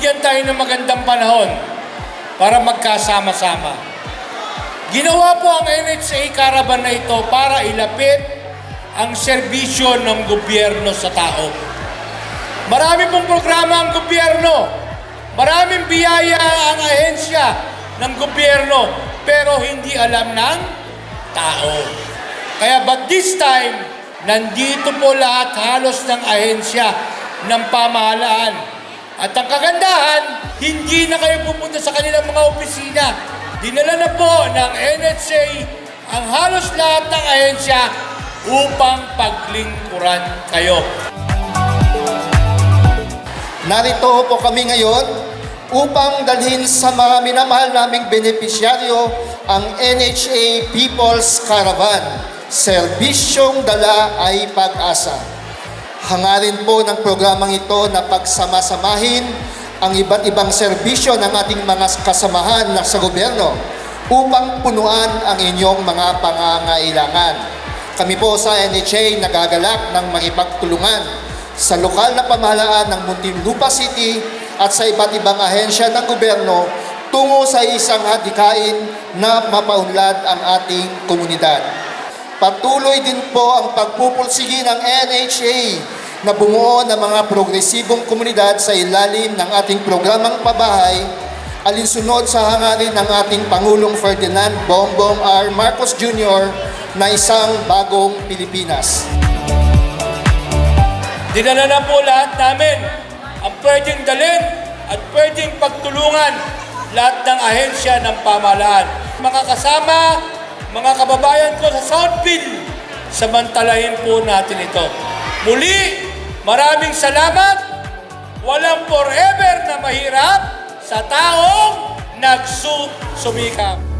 tayo ng magandang panahon para magkasama-sama. Ginawa po ang NHA Caravan na ito para ilapit ang serbisyo ng gobyerno sa tao. Marami pong programa ang gobyerno. Maraming biyaya ang ahensya ng gobyerno pero hindi alam ng tao. Kaya but this time, nandito po lahat halos ng ahensya ng pamahalaan. At ang kagandahan, hindi na kayo pupunta sa kanilang mga opisina. Dinala na po ng NHA ang halos lahat ng ahensya upang paglingkuran kayo. Narito po kami ngayon upang dalhin sa mga minamahal naming benepisyaryo ang NHA People's Caravan. Serbisyong dala ay pag-asa. Hangarin po ng programang ito na pagsamasamahin ang iba't ibang serbisyo ng ating mga kasamahan na sa gobyerno upang punuan ang inyong mga pangangailangan. Kami po sa NHA nagagalak ng makipagtulungan sa lokal na pamahalaan ng Muntinlupa City at sa iba't ibang ahensya ng gobyerno tungo sa isang hadikain na mapaunlad ang ating komunidad. Patuloy din po ang pagpupulsigi ng NHA na bumuo ng mga progresibong komunidad sa ilalim ng ating programang pabahay alinsunod sa hangarin ng ating Pangulong Ferdinand Bongbong R. Marcos Jr. na isang bagong Pilipinas. Dinala na po lahat namin ang pwedeng dalhin at pwedeng pagtulungan lahat ng ahensya ng pamahalaan. Mga kasama, mga kababayan ko sa Southville, samantalahin po natin ito. Muli, maraming salamat. Walang forever na mahirap sa taong nagsusumikap.